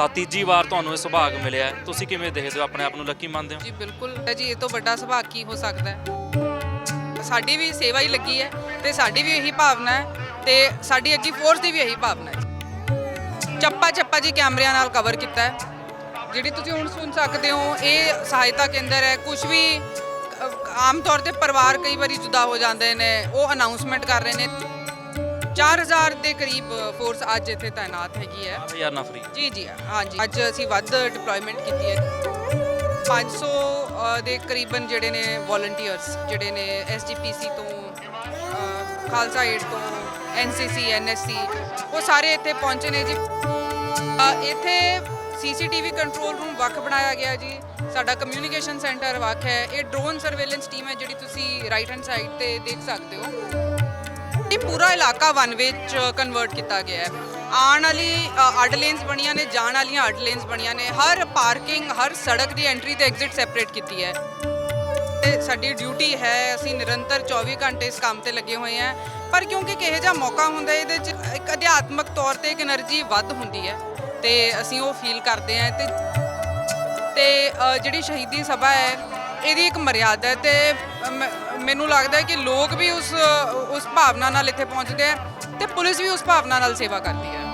ਤਾਂ ਤੀਜੀ ਵਾਰ ਤੁਹਾਨੂੰ ਇਹ ਸੁਭਾਗ ਮਿਲਿਆ ਹੈ। ਤੁਸੀਂ ਕਿਵੇਂ ਦੇਖਦੇ ਹੋ? ਆਪਣੇ ਆਪ ਨੂੰ ਲੱਕੀ ਮੰਨਦੇ ਹੋ? ਜੀ ਬਿਲਕੁਲ। ਜੀ ਇਹ ਤੋਂ ਵੱਡਾ ਸੁਭਾਗ ਕੀ ਹੋ ਸਕਦਾ ਹੈ? ਸਾਡੀ ਵੀ ਸੇਵਾ ਹੀ ਲੱਗੀ ਹੈ ਤੇ ਸਾਡੀ ਵੀ ਇਹੀ ਭਾਵਨਾ ਹੈ ਤੇ ਸਾਡੀ ਅੱਗੀ ਫੋਰਸ ਦੀ ਵੀ ਇਹੀ ਭਾਵਨਾ ਹੈ। ਚੱਪਾ ਚੱਪਾ ਜੀ ਕੈਮਰਿਆਂ ਨਾਲ ਕਵਰ ਕੀਤਾ ਹੈ। ਜਿਹੜੀ ਤੁਸੀਂ ਹੁਣ ਸੁਣ ਸਕਦੇ ਹੋ ਇਹ ਸਹਾਇਤਾ ਕੇਂਦਰ ਹੈ। ਕੁਝ ਵੀ ਅ, ਆਮ ਤੌਰ ਤੇ ਪਰਿਵਾਰ ਕਈ ਵਾਰੀ ਜੁਦਾ ਹੋ ਜਾਂਦੇ ਨੇ ਉਹ ਅਨਾਉਂਸਮੈਂਟ ਕਰ ਰਹੇ ਨੇ। 4000 ਦੇ ਕਰੀਬ ਫੋਰਸ ਅੱਜ ਇੱਥੇ ਤਾਇਨਾਤ ਹੈਗੀ ਹੈ। ਹਜ਼ਾਰ ਨਾ ਫ੍ਰੀ ਜੀ ਜੀ ਹਾਂਜੀ। ਅੱਜ ਅਸੀਂ ਵੱਧ ਡਿਪਲੋਇਮੈਂਟ ਕੀਤੀ ਹੈ। 500 ਅ, ਦੇ ਕਰੀਬਨ ਜਿਹੜੇ ਨੇ ਵੋਲੰਟੀਅਰਸ ਜਿਹੜੇ ਨੇ ਐਸਜੀਪੀਸੀ ਤੋਂ ਖਾਲਸਾ ਏਡ ਤੋਂ ਐਨਸੀਸੀ ਐਨਐਸਸੀ ਉਹ ਸਾਰੇ ਇੱਥੇ ਪਹੁੰਚੇ ਨੇ ਜੀ। ਇੱਥੇ ਸੀਸੀਟੀਵੀ ਕੰਟਰੋਲ ਰੂਮ ਵੱਖ ਬਣਾਇਆ ਗਿਆ ਜੀ। ਸਾਡਾ ਕਮਿਊਨੀਕੇਸ਼ਨ ਸੈਂਟਰ ਵੱਖ ਹੈ। ਇਹ ਡਰੋਨ ਸਰਵੇਲੈਂਸ ਟੀਮ ਹੈ ਜਿਹੜੀ ਤੁਸੀਂ ਰਾਈਟ ਹੈਂਡ ਸਾਈਡ ਤੇ ਦੇਖ ਸਕਦੇ ਹੋ। ਇਹ ਪੂਰਾ ਇਲਾਕਾ ਵਨ ਵੇ ਚ ਕਨਵਰਟ ਕੀਤਾ ਗਿਆ ਹੈ। ਆਉਣ ਵਾਲੀ ਅੱਡ ਲੇਨਸ ਬਣੀਆਂ ਨੇ, ਜਾਣ ਵਾਲੀਆਂ ਅੱਡ ਲੇਨਸ ਬਣੀਆਂ ਨੇ। ਹਰ ਪਾਰਕਿੰਗ ਹਰ ਸੜਕ ਦੀ ਐਂਟਰੀ ਤੇ ਐਗਜ਼ਿਟ ਸੈਪਰੇਟ ਕੀਤੀ ਹੈ। ਤੇ ਸਾਡੀ ਡਿਊਟੀ ਹੈ, ਅਸੀਂ ਨਿਰੰਤਰ 24 ਘੰਟੇ ਇਸ ਕੰਮ ਤੇ ਲੱਗੇ ਹੋਏ ਆ ਪਰ ਕਿਉਂਕਿ ਕਿਹੇ ਜਿਹਾ ਮੌਕਾ ਹੁੰਦਾ ਇਹਦੇ ਚ ਇੱਕ ਅਧਿਆਤਮਕ ਤੌਰ ਤੇ ਇੱਕ એનર્ਜੀ ਵੱਧ ਹੁੰਦੀ ਹੈ। ਤੇ ਅਸੀਂ ਉਹ ਫੀਲ ਕਰਦੇ ਆ ਤੇ ਤੇ ਜਿਹੜੀ ਸ਼ਹੀਦੀ ਸਭਾ ਹੈ, ਇਹਦੀ ਇੱਕ ਮਰਿਆਦਾ ਤੇ ਮੈਨੂੰ ਲੱਗਦਾ ਕਿ ਲੋਕ ਵੀ ਉਸ ਉਸ ਭਾਵਨਾ ਨਾਲ ਇੱਥੇ ਪਹੁੰਚਦੇ ਆ ਤੇ ਪੁਲਿਸ ਵੀ ਉਸ ਭਾਵਨਾ ਨਾਲ ਸੇਵਾ ਕਰਦੀ ਹੈ।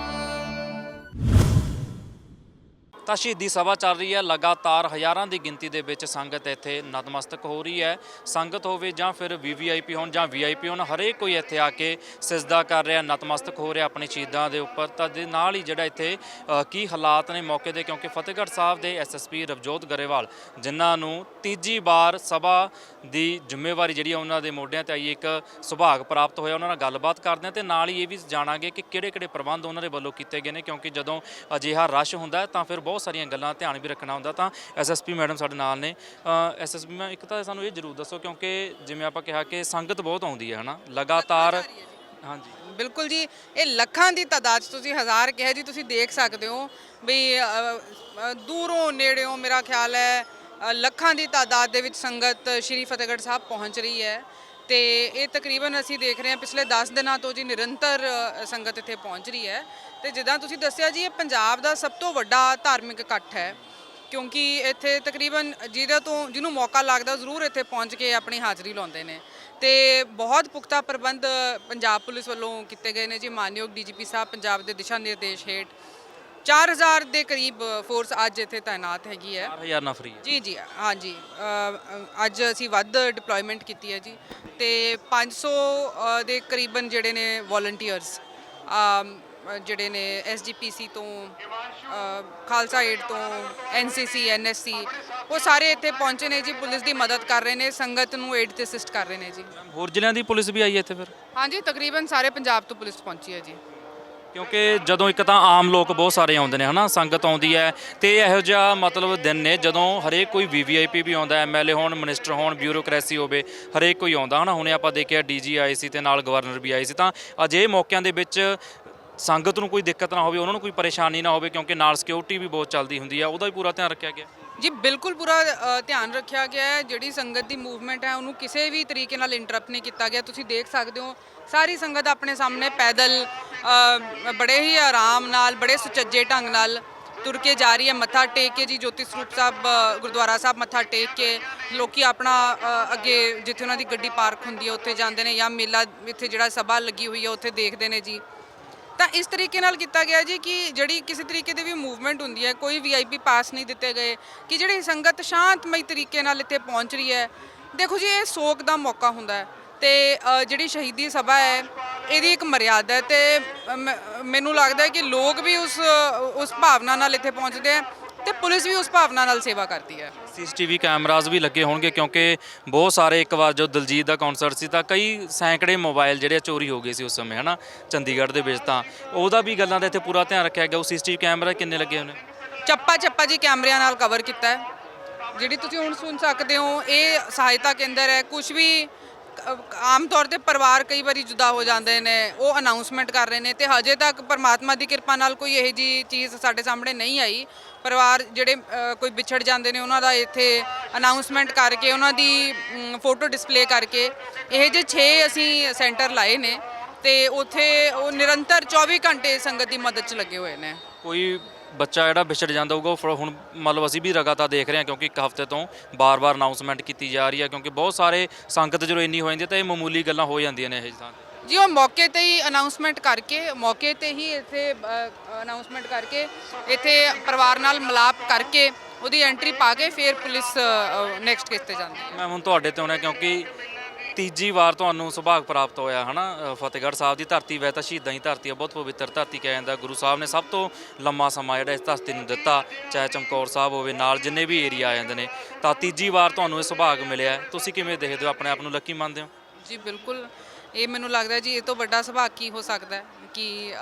ਤਾਂ ਸ਼ਹੀਦੀ ਸਭਾ ਚੱਲ ਰਹੀ ਹੈ। ਲਗਾਤਾਰ ਹਜ਼ਾਰਾਂ ਦੀ ਗਿਣਤੀ ਦੇ ਵਿੱਚ ਸੰਗਤ ਇੱਥੇ ਨਤਮਸਤਕ ਹੋ ਰਹੀ ਹੈ। ਸੰਗਤ ਹੋਵੇ ਜਾਂ ਫਿਰ ਵੀਵੀਆਈਪੀ ਹੋਣ ਜਾਂ ਵੀਆਈਪੀ ਹੋਣ, ਹਰੇਕ ਕੋਈ ਇੱਥੇ ਆ ਕੇ ਸਿਜਦਾ ਕਰ ਰਿਹਾ, ਨਤਮਸਤਕ ਹੋ ਰਿਹਾ ਆਪਣੇ ਸ਼ਹੀਦਾਂ ਦੇ ਉੱਪਰ। ਤਾਂ ਦੇ ਨਾਲ ਹੀ ਜਿਹੜਾ ਇੱਥੇ ਕੀ ਹਾਲਾਤ ਨੇ ਮੌਕੇ ਦੇ, ਕਿਉਂਕਿ ਫਤਿਹਗੜ੍ਹ ਸਾਹਿਬ ਦੇ ਐਸਐਸਪੀ ਰਵਜੋਤ ਗਰੇਵਾਲ, ਜਿਨ੍ਹਾਂ ਨੂੰ ਤੀਜੀ ਵਾਰ ਸਭਾ ਦੀ ਜ਼ਿੰਮੇਵਾਰੀ ਜਿਹੜੀ ਹੈ ਉਹਨਾਂ ਦੇ ਮੋਢਿਆਂ ਤੇ ਆਈ, ਇੱਕ ਸੁਭਾਗ ਪ੍ਰਾਪਤ ਹੋਇਆ। ਉਹਨਾਂ ਨਾਲ ਗੱਲਬਾਤ ਕਰਦੇ ਹਾਂ ਤੇ ਨਾਲ ਹੀ ਇਹ ਵੀ ਜਾਣਾਂਗੇ ਕਿ ਕਿਹੜੇ-ਕਿਹੜੇ ਪ੍ਰਬੰਧ ਉਹਨਾਂ ਦੇ ਵੱਲੋਂ ਕੀਤੇ ਗਏ ਨੇ, ਕਿਉਂਕਿ ਜਦੋਂ ਅਜਿਹਾ ਰਸ਼ ਹੁੰਦਾ ਤਾਂ ਫਿਰ ਬਹੁਤ ਸਾਰੀਆਂ ਗੱਲਾਂ ਧਿਆਨ ਵੀ ਰੱਖਣਾ ਹੁੰਦਾ ਤਾਂ ਐਸਐਸਪੀ ਮੈਡਮ ਸਾਡੇ ਨਾਲ ਨੇ। ਐਸਐਸਪੀ ਮੈਂ ਇੱਕ ਤਾਂ ਸਾਨੂੰ ਇਹ ਜ਼ਰੂਰ ਦੱਸੋ ਕਿਉਂਕਿ ਜਿਵੇਂ ਆਪਾਂ ਕਿਹਾ ਕਿ ਸੰਗਤ ਬਹੁਤ ਆਉਂਦੀ ਹੈ ਹਨਾ? ਲਗਾਤਾਰ ਹਾਂਜੀ। ਬਿਲਕੁਲ ਜੀ ਇਹ ਲੱਖਾਂ ਦੀ ਤਾਦਾਦ ਤੁਸੀਂ ਹਜ਼ਾਰ ਕਿਹਾ ਜੀ ਤੁਸੀਂ ਦੇਖ ਸਕਦੇ ਹੋ ਵੀ ਦੂਰੋਂ ਨੇੜਿਓਂ ਮੇਰਾ ਖਿਆਲ ਹੈ ਲੱਖਾਂ ਦੀ ਤਾਦਾਦ ਦੇ ਵਿੱਚ ਸੰਗਤ ਸ਼੍ਰੀ ਫਤਿਹਗੜ੍ਹ ਸਾਹਿਬ ਪਹੁੰਚ ਰਹੀ ਹੈ। ਤੇ ਇਹ ਤਕਰੀਬਨ ਅਸੀਂ ਦੇਖ ਰਹੇ ਹਾਂ ਪਿਛਲੇ 10 ਦਿਨਾਂ ਤੋਂ ਜੀ ਨਿਰੰਤਰ ਸੰਗਤ ਇੱਥੇ ਪਹੁੰਚ ਰਹੀ ਹੈ। ਤੇ ਜਿੱਦਾਂ ਤੁਸੀਂ ਦੱਸਿਆ ਜੀ, ਇਹ ਪੰਜਾਬ ਦਾ ਸਭ ਤੋਂ ਵੱਡਾ ਧਾਰਮਿਕ ਇਕੱਠ ਹੈ। ਕਿਉਂਕਿ ਇੱਥੇ ਤਕਰੀਬਨ ਜਿਹਦੇ ਤੋਂ, ਜਿਹਨੂੰ ਮੌਕਾ ਲੱਗਦਾ ਜ਼ਰੂਰ ਇੱਥੇ ਪਹੁੰਚ ਕੇ ਆਪਣੀ ਹਾਜ਼ਰੀ ਲਾਉਂਦੇ ਨੇ। ਤੇ ਬਹੁਤ ਪੁਖਤਾ ਪ੍ਰਬੰਧ ਪੰਜਾਬ ਪੁਲਿਸ ਵੱਲੋਂ ਕੀਤੇ ਗਏ ਨੇ ਜੀ। ਮਾਨਯੋਗ ਡੀਜੀਪੀ ਸਾਹਿਬ ਪੰਜਾਬ ਦੇ ਦਿਸ਼ਾ ਨਿਰਦੇਸ਼ ਹੇਠ 4000 ਦੇ ਕਰੀਬ ਫੋਰਸ ਅੱਜ ਇੱਥੇ ਤਾਇਨਾਤ ਹੈਗੀ ਹੈ। 4000 ਨਾ ਫ੍ਰੀ ਹੈ। ਜੀ ਜੀ ਹਾਂਜੀ। ਅ, ਅ, ਅੱਜ ਅਸੀਂ ਵੱਧ ਡਿਪਲੋਇਮੈਂਟ ਕੀਤੀ ਹੈ ਜੀ ਤੇ 500 ਅ, ਦੇ ਕਰੀਬਨ ਜਿਹੜੇ ਨੇ ਵੋਲੰਟੀਅਰਸ ਜਿਹੜੇ ਨੇ ਐਸਜੀਪੀਸੀ ਤੋਂ ਅ, ਖਾਲਸਾ ਏਡ ਤੋਂ ਐਨਸੀਸੀ ਐਨਐਸਸੀ ਉਹ ਸਾਰੇ ਇੱਥੇ ਪਹੁੰਚੇ ਨੇ ਜੀ ਪੁਲਿਸ ਦੀ ਮਦਦ ਕਰ ਰਹੇ ਨੇ ਸੰਗਤ ਨੂੰ ਏਡ ਤੇ ਅਸਿਸਟ ਕਰ ਰਹੇ ਨੇ ਜੀ। ਹੋਰ ਜ਼ਿਲ੍ਹਿਆਂ ਦੀ ਪੁਲਿਸ ਵੀ ਆਈ ਹੈ ਇੱਥੇ ਫਿਰ? ਹਾਂਜੀ ਤਕਰੀਬਨ ਸਾਰੇ ਪੰਜਾਬ ਤੋਂ ਪੁਲਿਸ ਪਹੁੰਚੀ ਹੈ ਜੀ। ਕਿਉਂਕਿ ਜਦੋਂ ਇੱਕ ਤਾਂ ਆਮ ਲੋਕ ਬਹੁਤ ਸਾਰੇ ਆਉਂਦੇ ਨੇ, ਹਨਾ? ਸੰਗਤ ਆਉਂਦੀ ਹੈ ਤੇ ਇਹੋ ਜਿਹਾ ਮਤਲਬ ਦਿਨ ਨੇ ਜਦੋਂ ਹਰੇਕ ਕੋਈ ਵੀਵੀਆਈਪੀ ਵੀ ਆਉਂਦਾ ਐਮਐਲਏ ਹੋਣ ਮਿਨਿਸਟਰ ਹੋਣ ਬਿਊਰੋਕ੍ਰੇਸੀ ਹੋਵੇ, ਹਰੇਕ ਕੋਈ ਆਉਂਦਾ, ਹਨਾ? ਹੁਣੇ ਆਪਾਂ ਦੇਖਿਆ ਡੀਜੀ ਆਏ ਸੀ ਤੇ ਨਾਲ ਗਵਰਨਰ ਵੀ ਆਏ ਸੀ। ਤਾਂ ਅਜੇ ਮੌਕਿਆਂ ਦੇ ਵਿੱਚ ਸੰਗਤ ਨੂੰ ਕੋਈ ਦਿੱਕਤ ਨਾ ਹੋਵੇ, ਉਹਨਾਂ ਨੂੰ ਕੋਈ ਪਰੇਸ਼ਾਨੀ ਨਾ ਹੋਵੇ, ਕਿਉਂਕਿ ਨਾਲ ਸਿਕਿਉਰਿਟੀ ਵੀ ਬਹੁਤ ਚੱਲਦੀ ਹੁੰਦੀ ਹੈ ਉਹਦਾ ਵੀ ਪੂਰਾ ਧਿਆਨ ਰੱਖਿਆ ਗਿਆ। ਜੀ, ਬਿਲਕੁਲ ਪੂਰਾ ਧਿਆਨ ਰੱਖਿਆ ਗਿਆ ਹੈ। ਜਿਹੜੀ ਸੰਗਤ ਦੀ ਮੂਵਮੈਂਟ ਹੈ, ਉਹਨੂੰ ਕਿਸੇ ਵੀ ਤਰੀਕੇ ਨਾਲ ਇੰਟਰਪਟ ਨਹੀਂ ਕੀਤਾ ਗਿਆ। ਤੁਸੀਂ ਦੇਖ ਸਕਦੇ ਹੋ ਸਾਰੀ ਸੰਗਤ ਆਪਣੇ ਸਾਹਮਣੇ ਪੈਦਲ ਬੜੇ ਹੀ ਆਰਾਮ ਨਾਲ, ਬੜੇ ਸੁਚੱਜੇ ਢੰਗ ਨਾਲ ਤੁਰ ਕੇ ਜਾ ਰਹੀ ਹੈ, ਮੱਥਾ ਟੇਕ ਕੇ ਜੀ, ਜੋਤੀ ਸਰੂਪ ਸਾਹਿਬ ਗੁਰਦੁਆਰਾ ਸਾਹਿਬ ਮੱਥਾ ਟੇਕ ਕੇ ਲੋਕੀ ਆਪਣਾ ਅੱਗੇ ਜਿੱਥੇ ਉਹਨਾਂ ਦੀ ਗੱਡੀ ਪਾਰਕ ਹੁੰਦੀ ਹੈ, ਉੱਥੇ ਜਾਂਦੇ ਨੇ ਜਾਂ ਮੇਲਾ ਇੱਥੇ ਜਿਹੜਾ ਸਭਾ ਲੱਗੀ ਹੋਈ ਹੈ, ਉੱਥੇ ਦੇਖਦੇ ਨੇ ਜੀ। ਤਾਂ ਇਸ ਤਰੀਕੇ ਨਾਲ ਕੀਤਾ ਗਿਆ ਜੀ ਕਿ ਜਿਹੜੀ ਕਿਸੇ ਤਰੀਕੇ ਦੀ ਵੀ ਮੂਵਮੈਂਟ ਹੁੰਦੀ ਹੈ, ਕੋਈ ਵੀਆਈਪੀ ਪਾਸ ਨਹੀਂ ਦਿੱਤੇ ਗਏ, ਕਿ ਜਿਹੜੀ ਸੰਗਤ ਸ਼ਾਂਤਮਈ ਤਰੀਕੇ ਨਾਲ ਇੱਥੇ ਪਹੁੰਚ ਰਹੀ ਹੈ। ਦੇਖੋ ਜੀ, ਇਹ ਸੋਗ ਦਾ ਮੌਕਾ ਹੁੰਦਾ ਹੈ। ਤੇ ਜਿਹੜੀ ਸ਼ਹੀਦੀ ਸਭਾ ਹੈ ਇਹਦੀ ਇੱਕ ਮਰਿਆਦਾ ਹੈ ਤੇ ਮੈਨੂੰ ਲੱਗਦਾ ਹੈ ਕਿ ਲੋਕ ਵੀ ਉਸ ਉਸ ਭਾਵਨਾ ਨਾਲ ਇੱਥੇ ਪਹੁੰਚਦੇ ਆ ਤੇ ਪੁਲਿਸ ਵੀ ਉਸ ਭਾਵਨਾ ਨਾਲ ਸੇਵਾ ਕਰਦੀ ਹੈ। ਸੀਸੀਟੀਵੀ ਕੈਮਰਾਜ਼ ਵੀ ਲੱਗੇ ਹੋਣਗੇ ਕਿਉਂਕਿ ਬਹੁਤ ਸਾਰੇ ਇੱਕ ਵਾਰ ਜੋ ਦਲਜੀਤ ਦਾ ਕਨਸਰਟ ਸੀ ਤਾਂ ਕਈ ਸੈਂਕੜੇ ਮੋਬਾਈਲ ਜਿਹੜੇ ਚੋਰੀ ਹੋ ਗਏ ਸੀ ਉਸ ਸਮੇਂ ਹਨਾ ਚੰਡੀਗੜ੍ਹ ਦੇ ਵਿੱਚ ਤਾਂ। ਉਹਦਾ ਵੀ ਗੱਲਾਂ ਦਾ ਇੱਥੇ ਪੂਰਾ ਧਿਆਨ ਰੱਖਿਆ ਗਿਆ। ਉਹ ਸੀਸੀਟੀਵੀ ਕੈਮਰਾ ਕਿੰਨੇ ਲੱਗੇ ਨੇ ਚੱਪਾ ਚੱਪਾ ਜੀ ਕੈਮਰਿਆਂ ਨਾਲ ਕਵਰ ਕੀਤਾ ਹੈ। ਜਿਹੜੀ ਤੁਸੀਂ ਹੁਣ ਸੁਣ ਸਕਦੇ ਹੋ ਇਹ ਸਹਾਇਤਾ ਕੇਂਦਰ ਹੈ। ਕੁਝ ਵੀ ਅ, ਆਮ ਤੌਰ ਤੇ ਪਰਿਵਾਰ ਕਈ ਵਾਰੀ ਜੁਦਾ ਹੋ ਜਾਂਦੇ ਨੇ ਉਹ ਅਨਾਉਂਸਮੈਂਟ ਕਰ ਰਹੇ ਨੇ ਤੇ ਹਜੇ ਤੱਕ ਪਰਮਾਤਮਾ ਦੀ ਕਿਰਪਾ ਨਾਲ ਕੋਈ ਇਹੋ ਜੀ ਚੀਜ਼ ਸਾਡੇ ਸਾਹਮਣੇ ਨਹੀਂ ਆਈ। ਪਰਿਵਾਰ ਜਿਹੜੇ ਅ, ਕੋਈ ਵਿਛੜ ਜਾਂਦੇ ਨੇ ਉਹਨਾਂ ਦਾ ਇੱਥੇ ਅਨਾਉਂਸਮੈਂਟ ਕਰਕੇ ਉਹਨਾਂ ਦੀ ਫੋਟੋ ਡਿਸਪਲੇ ਕਰਕੇ ਇਹ ਜੇ 6 ਅਸੀਂ ਸੈਂਟਰ ਲਾਏ ਨੇ ਤੇ ਉੱਥੇ ਉਹ ਨਿਰੰਤਰ 24 ਘੰਟੇ ਸੰਗਤ ਦੀ ਮਦਦ 'ਚ ਲੱਗੇ ਹੋਏ ਨੇ। ਕੋਈ ਬੱਚਾ ਜਿਹੜਾ ਵਿਛੜ ਜਾਂਦਾ ਹੋਊਗਾ ਉਹ ਫਿਰ ਹੁਣ ਮਤਲਬ ਅਸੀਂ ਵੀ ਲਗਾਤਾਰ ਦੇਖ ਰਹੇ ਹਾਂ ਕਿਉਂਕਿ ਇੱਕ ਹਫ਼ਤੇ ਤੋਂ ਬਾਰ-ਬਾਰ ਅਨਾਉਂਸਮੈਂਟ ਕੀਤੀ ਜਾ ਰਹੀ ਹੈ ਕਿਉਂਕਿ ਬਹੁਤ ਸਾਰੇ ਸੰਗਤ ਜਦੋਂ ਇੰਨੀ ਹੋ ਜਾਂਦੀ ਹੈ ਤਾਂ ਇਹ ਮਾਮੂਲੀ ਗੱਲਾਂ ਹੋ ਜਾਂਦੀਆਂ ਨੇ ਇਹ ਤਾਂ ਜੀ ਉਹ ਮੌਕੇ ਤੇ ਹੀ ਅਨਾਉਂਸਮੈਂਟ ਕਰਕੇ ਮੌਕੇ ਤੇ ਹੀ ਇੱਥੇ ਅਨਾਉਂਸਮੈਂਟ ਕਰਕੇ ਇੱਥੇ ਪਰਿਵਾਰ ਨਾਲ ਮਿਲਾਪ ਕਰਕੇ ਉਹਦੀ ਐਂਟਰੀ ਪਾ ਕੇ ਫਿਰ ਪੁਲਿਸ ਨੈਕਸਟ ਕੇਸ ਤੇ ਜਾਂਦੀ ਹੈ। ਮੈਂ ਹੁਣ ਤੁਹਾਡੇ ਤੇ ਆਉਣਾ ਕਿਉਂਕਿ ਤੀਜੀ ਵਾਰ ਤੁਹਾਨੂੰ ਸੁਭਾਗ ਪ੍ਰਾਪਤ ਹੋਇਆ ਹਨਾ? ਅ, ਫਤਿਹਗੜ੍ਹ ਸਾਹਿਬ ਦੀ ਧਰਤੀ ਵੈ ਤਾਂ ਸ਼ਹੀਦਾਂ ਦੀ ਧਰਤੀ ਆ ਬਹੁਤ ਪਵਿੱਤਰ ਧਰਤੀ ਕਿਹਾ ਜਾਂਦਾ। ਗੁਰੂ ਸਾਹਿਬ ਨੇ ਸਭ ਤੋਂ ਲੰਮਾ ਸਮਾਂ ਜਿਹੜਾ ਇਸ ਧਰਤੀ ਨੂੰ ਦਿੱਤਾ ਚਾਹੇ ਚਮਕੌਰ ਸਾਹਿਬ ਹੋਵੇ ਨਾਲ ਜਿੰਨੇ ਵੀ ਏਰੀਆ ਆ ਜਾਂਦੇ ਨੇ। ਤਾਂ ਤੀਜੀ ਵਾਰ ਤੁਹਾਨੂੰ ਇਹ ਸੁਭਾਗ ਮਿਲਿਆ ਤੁਸੀਂ ਕਿਵੇਂ ਦੇਖਦੇ ਹੋ? ਆਪਣੇ ਆਪ ਨੂੰ ਲੱਕੀ ਮੰਨਦੇ ਹੋ? ਜੀ ਬਿਲਕੁਲ। ਇਹ ਮੈਨੂੰ ਲੱਗਦਾ ਜੀ ਇਹ ਤੋਂ ਵੱਡਾ ਸੁਭਾਗ ਕੀ ਹੋ ਸਕਦਾ ਹੈ? ਕਿ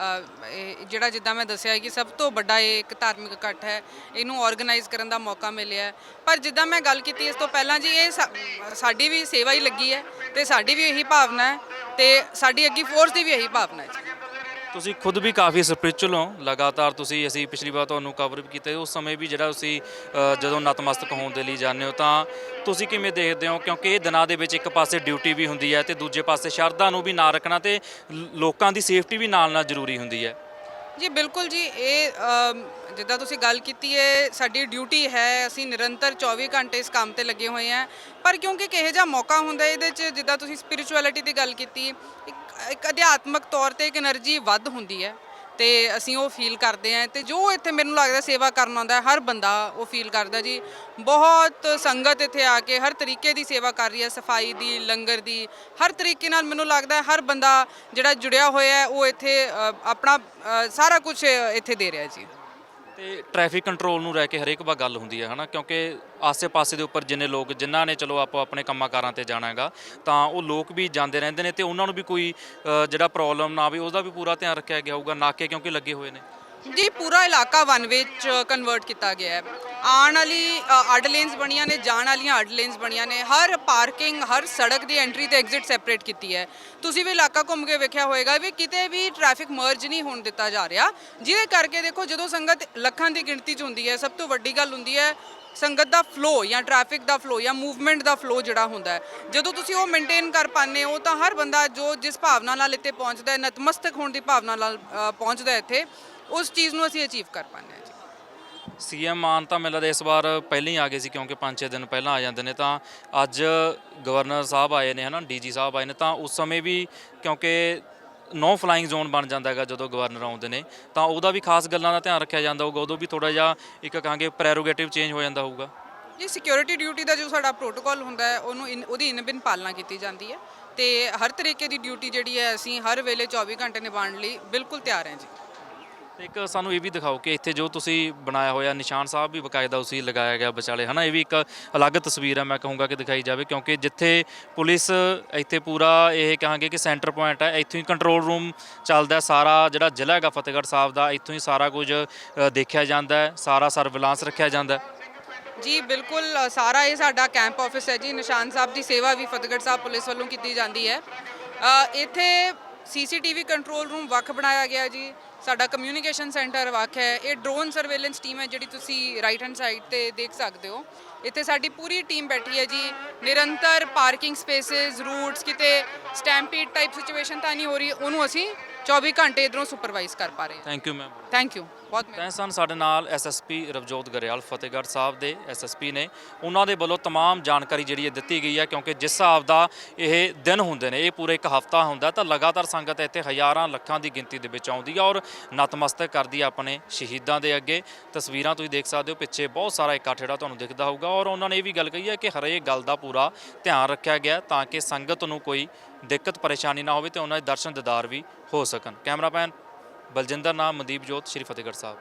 ਇਹ ਜਿਹੜਾ ਜਿੱਦਾਂ ਮੈਂ ਦੱਸਿਆ ਕਿ ਸਭ ਤੋਂ ਵੱਡਾ ਇਹ ਇੱਕ ਧਾਰਮਿਕ ਇਕੱਠ ਹੈ, ਇਹਨੂੰ ਆਰਗੇਨਾਈਜ਼ ਕਰਨ ਦਾ ਮੌਕਾ ਮਿਲਿਆ ਪਰ ਜਿੱਦਾਂ ਮੈਂ ਗੱਲ ਕੀਤੀ, ਇਸ ਤੋਂ ਪਹਿਲਾਂ ਜੀ ਇਹ ਸਾ- ਸਾਡੀ ਵੀ ਸੇਵਾ ਹੀ ਲੱਗੀ ਹੈ ਤੇ ਸਾਡੀ ਵੀ ਇਹੀ ਭਾਵਨਾ ਹੈ ਤੇ ਸਾਡੀ ਅੱਗੀ ਫੋਰਸ ਦੀ ਵੀ ਇਹੀ ਭਾਵਨਾ ਹੈ ਜੀ। ਤੁਸੀਂ ਖੁਦ ਵੀ ਕਾਫੀ ਸਪਿਰਚੁਅਲ ਹੋ। ਲਗਾਤਾਰ ਤੁਸੀਂ ਅਸੀਂ ਪਿਛਲੀ ਵਾਰ ਤੁਹਾਨੂੰ ਕਵਰ ਵੀ ਕੀਤਾ। ਉਸ ਸਮੇਂ ਵੀ ਜਿਹੜਾ ਤੁਸੀਂ ਜਦੋਂ ਨਤਮਸਤਕ ਹੋਣ ਦੇ ਲਈ ਜਾਂਦੇ ਹੋ ਤਾਂ ਤੁਸੀਂ ਕਿਵੇਂ ਦੇਖਦੇ ਹੋ? ਕਿਉਂਕਿ ਇਹ ਦਿਨਾਂ ਦੇ ਵਿੱਚ ਇੱਕ ਪਾਸੇ ਡਿਊਟੀ ਵੀ ਹੁੰਦੀ ਹੈ ਤੇ ਦੂਜੇ ਪਾਸੇ ਸ਼ਰਧਾ ਨੂੰ ਵੀ ਨਾ ਰੱਖਣਾ ਤੇ ਲੋਕਾਂ ਦੀ ਸੇਫਟੀ ਵੀ ਨਾਲ ਨਾਲ ਜ਼ਰੂਰੀ ਹੁੰਦੀ ਹੈ। ਜੀ, ਬਿਲਕੁਲ ਜੀ, ਇਹ ਜਿੱਦਾਂ ਤੁਸੀਂ ਗੱਲ ਕੀਤੀ ਹੈ ਸਾਡੀ ਡਿਊਟੀ ਹੈ, ਅਸੀਂ ਨਿਰੰਤਰ 24 ਘੰਟੇ ਇਸ ਕੰਮ ਤੇ ਲੱਗੇ ਹੋਏ ਆ। ਪਰ ਕਿਉਂਕਿ ਕਿਹੇ ਜਿਹਾ ਮੌਕਾ ਹੁੰਦਾ ਇਹਦੇ 'ਚ, ਜਿੱਦਾਂ ਤੁਸੀਂ ਸਪਿਰਚੁਅਲਿਟੀ ਦੀ ਗੱਲ ਕੀਤੀ, ਇੱਕ ਅਧਿਆਤਮਕ ਤੌਰ ਤੇ ਇੱਕ એનર્ਜੀ ਵੱਧ ਹੁੰਦੀ ਹੈ। ਤੇ ਅਸੀਂ ਉਹ ਫੀਲ ਕਰਦੇ ਹਾਂ ਤੇ ਜੋ ਇੱਥੇ ਮੈਨੂੰ ਲੱਗਦਾ ਸੇਵਾ ਕਰਨ ਆਉਂਦਾ, ਹਰ ਬੰਦਾ ਉਹ ਫੀਲ ਕਰਦਾ ਜੀ। ਬਹੁਤ ਸੰਗਤ ਇੱਥੇ ਆ ਕੇ ਹਰ ਤਰੀਕੇ ਦੀ ਸੇਵਾ ਕਰ ਰਹੀ ਹੈ, ਸਫ਼ਾਈ ਦੀ, ਲੰਗਰ ਦੀ, ਹਰ ਤਰੀਕੇ ਨਾਲ ਮੈਨੂੰ ਲੱਗਦਾ ਹਰ ਬੰਦਾ ਜਿਹੜਾ ਜੁੜਿਆ ਹੋਇਆ ਉਹ ਇੱਥੇ ਆਪਣਾ ਸਾਰਾ ਕੁਝ ਇੱਥੇ ਦੇ ਰਿਹਾ ਜੀ। ਤੇ ਟ੍ਰੈਫਿਕ ਕੰਟਰੋਲ ਨੂੰ ਰਹਿ ਕੇ ਹਰੇਕ ਵਾਰ ਗੱਲ ਹੁੰਦੀ ਹੈ ਹਨਾ? ਕਿਉਂਕਿ ਆਸੇ-ਪਾਸੇ ਦੇ ਉੱਪਰ ਜਿੰਨੇ ਲੋਕ ਜਿਨ੍ਹਾਂ ਨੇ ਚਲੋ ਆਪੋ ਆਪਣੇ ਕੰਮਾਂ ਕਾਰਾਂ ਤੇ ਜਾਣਾ ਹੈਗਾ ਤਾਂ ਉਹ ਲੋਕ ਵੀ ਜਾਂਦੇ ਰਹਿੰਦੇ ਨੇ ਤੇ ਉਹਨਾਂ ਨੂੰ ਵੀ ਕੋਈ ਅ, ਜਿਹੜਾ ਪ੍ਰੋਬਲਮ ਨਾ ਆਵੇ ਉਹਦਾ ਵੀ ਪੂਰਾ ਧਿਆਨ ਰੱਖਿਆ ਗਿਆ ਹੋਊਗਾ ਨਾਕੇ ਕਿਉਂਕਿ ਲੱਗੇ ਹੋਏ ਨੇ। ਜੀ ਪੂਰਾ ਇਲਾਕਾ ਵਨ ਵੇ ਚ ਕਨਵਰਟ ਕੀਤਾ ਗਿਆ ਹੈ। ਆਉਣ ਵਾਲੀ ਅ, ਅੱਡ ਲੇਨਸ ਬਣੀਆਂ ਨੇ ਜਾਣ ਵਾਲੀਆਂ ਅੱਡ ਲੇਨਸ ਬਣੀਆਂ ਨੇ। ਹਰ ਪਾਰਕਿੰਗ ਹਰ ਸੜਕ ਦੀ ਐਂਟਰੀ ਤੇ ਐਗਜ਼ਿਟ ਸੈਪਰੇਟ ਕੀਤੀ ਹੈ। ਤੁਸੀਂ ਵੀ ਇਲਾਕਾ ਘੁੰਮ ਕੇ ਵੇਖਿਆ ਹੋਵੇਗਾ ਵੀ ਕਿਤੇ ਵੀ ਟ੍ਰੈਫਿਕ ਮਰਜ ਨਹੀਂ ਹੋਣ ਦਿੱਤਾ ਜਾ ਰਿਹਾ। ਜਿਹਦੇ ਕਰਕੇ ਦੇਖੋ ਜਦੋਂ ਸੰਗਤ ਲੱਖਾਂ ਦੀ ਗਿਣਤੀ ਚ ਹੁੰਦੀ ਹੈ ਸਭ ਤੋਂ ਵੱਡੀ ਗੱਲ ਹੁੰਦੀ ਹੈ ਸੰਗਤ ਦਾ ਫਲੋ ਜਾਂ ਟ੍ਰੈਫਿਕ ਦਾ ਫਲੋ ਜਾਂ ਮੂਵਮੈਂਟ ਦਾ ਫਲੋ ਜਿਹੜਾ ਹੁੰਦਾ ਹੈ। ਜਦੋਂ ਤੁਸੀਂ ਉਹ ਮੇਨਟੇਨ ਕਰ ਪਾਉਂਦੇ ਹੋ ਤਾਂ ਹਰ ਬੰਦਾ ਜੋ ਜਿਸ ਭਾਵਨਾ ਨਾਲ ਇੱਥੇ ਪਹੁੰਚਦਾ ਹੈ ਨਤਮਸਤਕ ਹੋਣ ਦੀ ਭਾਵਨਾ ਨਾਲ ਪਹੁੰਚਦਾ ਇੱਥੇ ਉਸ ਚੀਜ਼ ਨੂੰ ਅਸੀਂ ਅਚੀਵ ਕਰ ਪਾਉਂਦੇ ਹਾਂ ਜੀ। ਸੀਐਮ ਮਾਨ ਤਾਂ ਮੈਨੂੰ ਲੱਗਦਾ ਇਸ ਵਾਰ ਪਹਿਲਾਂ ਹੀ ਆ ਗਏ ਸੀ ਕਿਉਂਕਿ 5-6 ਦਿਨ ਪਹਿਲਾਂ ਆ ਜਾਂਦੇ ਨੇ ਤਾਂ ਅੱਜ ਗਵਰਨਰ ਸਾਹਿਬ ਆਏ ਨੇ ਹਨਾ ਡੀਜੀ ਸਾਹਿਬ ਆਏ ਨੇ ਤਾਂ ਉਸ ਸਮੇਂ ਵੀ ਕਿਉਂਕਿ ਨੋ ਫਲਾਈਂਗ ਜ਼ੋਨ ਬਣ ਜਾਂਦਾ ਹੈਗਾ ਜਦੋਂ ਗਵਰਨਰ ਆਉਂਦੇ ਨੇ ਤਾਂ ਉਹਦਾ ਵੀ ਖਾਸ ਗੱਲਾਂ ਦਾ ਧਿਆਨ ਰੱਖਿਆ ਜਾਂਦਾ ਹੋਊਗਾ ਉਦੋਂ ਵੀ ਥੋੜਾ ਜਿਹਾ ਇੱਕ ਕਹਾਂਗੇ ਪ੍ਰੈਰੋਗੇਟਿਵ ਚੇਂਜ ਹੋ ਜਾਂਦਾ ਹੋਊਗਾ। ਜੀ ਸਿਕਿਉਰਿਟੀ ਡਿਊਟੀ ਦਾ ਜੋ ਸਾਡਾ ਪ੍ਰੋਟੋਕਾਲ ਹੁੰਦਾ ਹੈ ਉਹਨੂੰ ਉਹਦੀ ਇਨ ਬਿਨ ਪਾਲਣਾ ਕੀਤੀ ਜਾਂਦੀ ਹੈ ਤੇ ਹਰ ਤਰੀਕੇ ਦੀ ਡਿਊਟੀ ਜਿਹੜੀ ਹੈ ਅਸੀਂ ਹਰ ਵੇਲੇ 24 ਘੰਟੇ ਨਿਭਾਉਣ ਲਈ ਬਿਲਕੁਲ ਤਿਆਰ ਹਾਂ ਜੀ। ਤੇ ਇੱਕ ਸਾਨੂੰ ਇਹ ਵੀ ਦਿਖਾਓ ਕਿ ਇੱਥੇ ਜੋ ਤੁਸੀਂ ਬਣਾਇਆ ਹੋਇਆ ਨਿਸ਼ਾਨ ਸਾਹਿਬ ਵੀ ਬਕਾਇਦਾ ਉਸੇ ਲਗਾਇਆ ਗਿਆ ਵਿਚਾਲੇ ਹਨਾ? ਇਹ ਵੀ ਇੱਕ ਅਲੱਗ ਤਸਵੀਰ ਹੈ ਮੈਂ ਕਹੂੰਗਾ ਕਿ ਦਿਖਾਈ ਜਾਵੇ ਕਿਉਂਕਿ ਜਿੱਥੇ ਪੁਲਿਸ ਇੱਥੇ ਪੂਰਾ ਇਹ ਕਹਾਂਗੇ ਕਿ ਸੈਂਟਰ ਪੁਆਇੰਟ ਹੈ ਇੱਥੋਂ ਹੀ ਕੰਟਰੋਲ ਰੂਮ ਚੱਲਦਾ ਸਾਰਾ ਜਿਹੜਾ ਜ਼ਿਲ੍ਹਾ ਹੈਗਾ ਫਤਿਹਗੜ੍ਹ ਸਾਹਿਬ ਦਾ ਇੱਥੋਂ ਹੀ ਸਾਰਾ ਕੁਝ ਦੇਖਿਆ ਜਾਂਦਾ ਹੈ ਸਾਰਾ ਸਰਵਿਲਾਂਸ ਰੱਖਿਆ ਜਾਂਦਾ ਹੈ। ਜੀ ਬਿਲਕੁਲ ਸਾਰਾ ਇਹ ਸਾਡਾ ਕੈਂਪ ਆਫਿਸ ਹੈ ਜੀ ਨਿਸ਼ਾਨ ਸਾਹਿਬ ਦੀ ਸੇਵਾ ਵੀ ਫਤਿਹਗੜ੍ਹ ਸਾਹਿਬ ਪੁਲਿਸ ਵੱਲੋਂ ਕੀਤੀ ਜਾਂਦੀ ਹੈ। ਅ, ਇੱਥੇ ਸੀਸੀਟੀਵੀ ਕੰਟਰੋਲ ਰੂਮ ਵੱਖ ਬਣਾਇਆ ਗਿਆ ਜੀ ਸਾਡਾ ਕਮਿਊਨੀਕੇਸ਼ਨ ਸੈਂਟਰ ਵੱਖ ਹੈ। ਇਹ ਡਰੋਨ ਸਰਵੇਲੈਂਸ ਟੀਮ ਹੈ ਜਿਹੜੀ ਤੁਸੀਂ ਰਾਈਟ ਹੈਂਡ ਸਾਈਡ ਤੇ ਦੇਖ ਸਕਦੇ ਹੋ। ਇੱਥੇ ਸਾਡੀ ਪੂਰੀ ਟੀਮ ਬੈਠੀ ਹੈ ਜੀ। ਨਿਰੰਤਰ ਪਾਰਕਿੰਗ ਸਪੇਸਿਸ ਰੂਟਸ ਕਿਤੇ ਸਟੈਂਪੀਡ ਟਾਈਪ ਸਿਚੁਏਸ਼ਨ ਤਾਂ ਨਹੀਂ ਹੋ ਰਹੀ। ਉਹਨੂੰ ਅਸੀਂ 24 ਘੰਟੇ ਇਧਰੋਂ ਸੁਪਰਵਾਈਜ਼ ਕਰ ਪਾ ਰਹੇ ਹਾਂ। Thank you ma'am thank you ਬਹੁਤ ਮਿਹਰਬਾਨੀ ਤੈਂ ਸਨ ਸਾਡੇ ਨਾਲ ਐਸਐਸਪੀ ਰਵਜੋਤ ਗਰੇਵਾਲ ਫਤਿਹਗੜ੍ਹ ਸਾਹਿਬ ਦੇ ਐਸਐਸਪੀ ਨੇ ਉਹਨਾਂ ਦੇ ਵੱਲੋਂ तमाम ਜਾਣਕਾਰੀ ਜਿਹੜੀ ਹੈ ਦਿੱਤੀ ਗਈ ਹੈ ਕਿਉਂਕਿ ਜਿਸ ਹਿਸਾਬ ਦਾ ਇਹ ਦਿਨ ਹੁੰਦੇ ਨੇ ਇਹ ਪੂਰੇ ਇੱਕ ਹਫਤਾ ਹੁੰਦਾ ਤਾਂ ਲਗਾਤਾਰ ਸੰਗਤ ਇੱਥੇ ਹਜ਼ਾਰਾਂ ਲੱਖਾਂ ਦੀ ਗਿਣਤੀ ਦੇ ਵਿੱਚ ਆਉਂਦੀ ਹੈ ਔਰ ਨਤਮਸਤਕ ਕਰਦੀ ਹੈ ਆਪਣੇ ਸ਼ਹੀਦਾਂ ਦੇ ਅੱਗੇ ਤਸਵੀਰਾਂ ਤੁਸੀਂ ਦੇਖ ਸਕਦੇ ਹੋ ਪਿੱਛੇ ਬਹੁਤ ਸਾਰਾ ਇਕੱਠ ਜਿਹੜਾ ਤੁਹਾਨੂੰ ਦਿਖਦਾ ਹੋਊਗਾ ਔਰ ਉਹਨਾਂ ਨੇ ਇਹ ਵੀ ਗੱਲ ਕਹੀ ਹੈ ਕਿ ਹਰੇਕ ਗੱਲ ਦਾ ਪੂਰਾ ਧਿਆਨ ਰੱਖਿਆ ਗਿਆ ਤਾਂ ਕਿ ਸੰਗਤ ਨੂੰ ਕੋਈ ਦਿੱਕਤ ਪਰੇਸ਼ਾਨੀ ਨਾ ਹੋਵੇ ਤੇ ਉਹਨਾਂ ਦੇ ਦਰਸ਼ਨ ਦਿਦਾਰ ਵੀ ਹੋ ਸਕਣ ਕੈਮਰਾਮੈਨ ਬਲਜਿੰਦਰ ਨਾਮ ਮਨਦੀਪ ਜੋਤ ਸ਼੍ਰੀ ਫਤਿਹਗੜ੍ਹ ਸਾਹਿਬ।